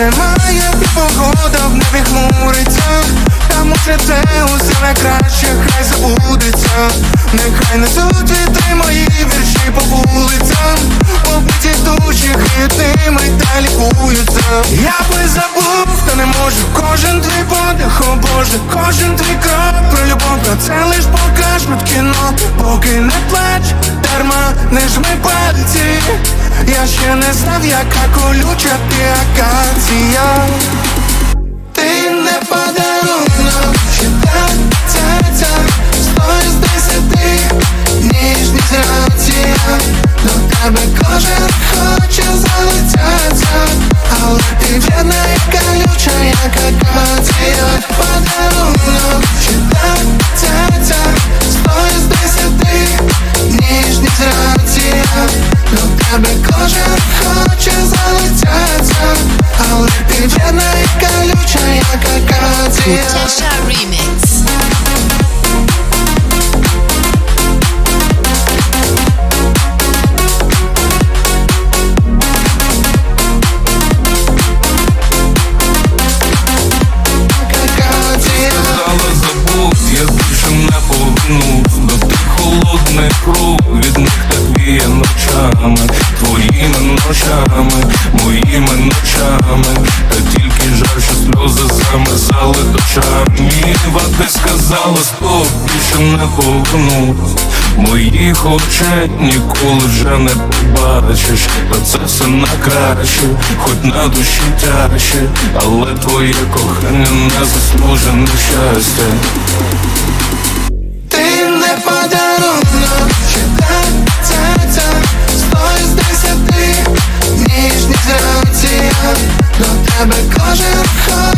немає погода в небі хмуриться, тому усе це усе найкраще, хай забудеться, нехай несуть вітри мої вірші по вулицям, побиті душі хитними та лікуються. Я би забув, та не можу. Кожен твій подих, о Боже, кожен твій крок. Про любов, та це лиш покажуть кіно, поки не плач дарма не жми пальці. Я ще не знав, яка колюча ти акація. Ти не подарунок, чи так, ця, ця Сто з десяти, ніжність рація До тебе кожен хоче залицятися. Але ти в'єдна і колюча, як акація кожен хоче а ти в'єдна і колюча, як акація ночами Твоїми ночами, моїми ночами. Та тільки жаль, що сльози замерзали очами Ва ти сказала стоп, більше не повернусь. Моїх очей ніколи вже не побачиш. Та це все на краще, хоч на душі тяжче. Але твоє кохання не заслужене щастя тебе кожен хор